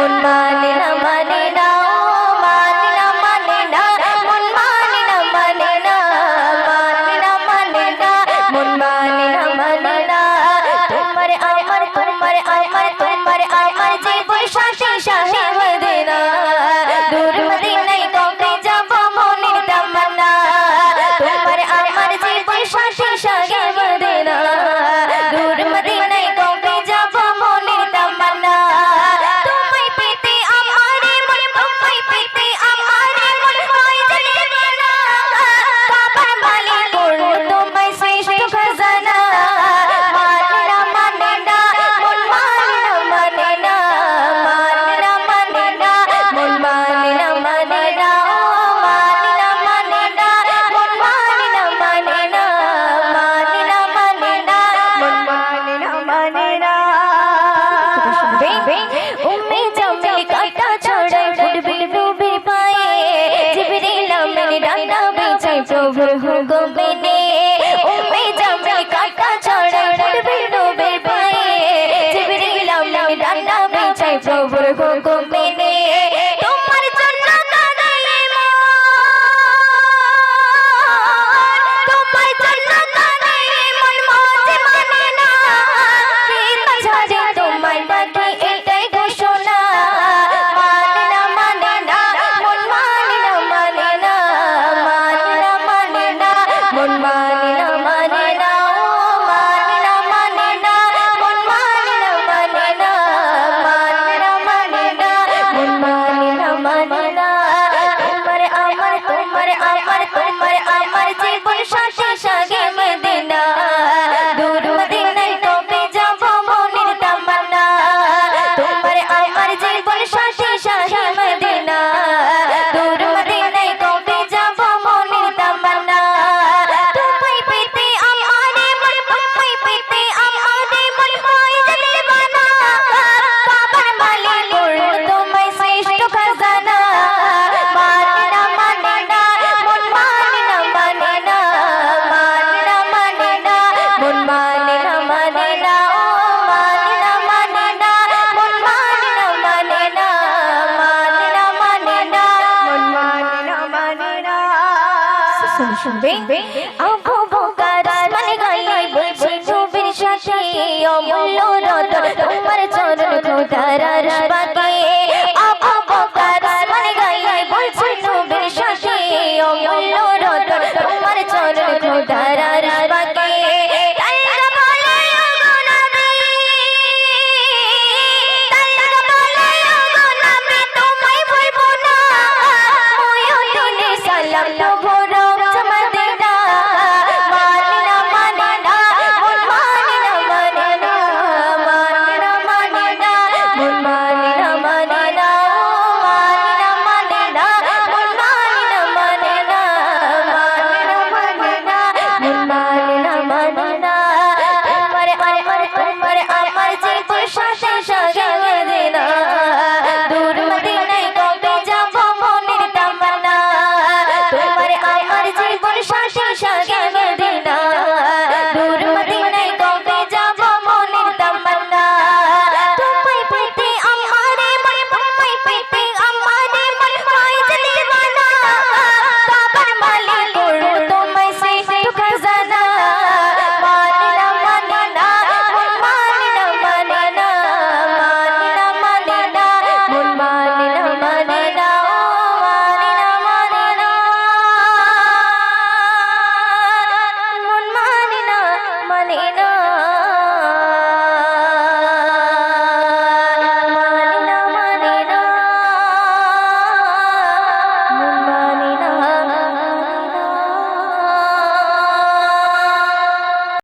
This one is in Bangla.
মন মানে না কবর শুন শুনবে? আবু বকর আসমান গায়ে বসে নবীর সাথে অমূল্য রতন। তোমার চরণ খোদার আসমান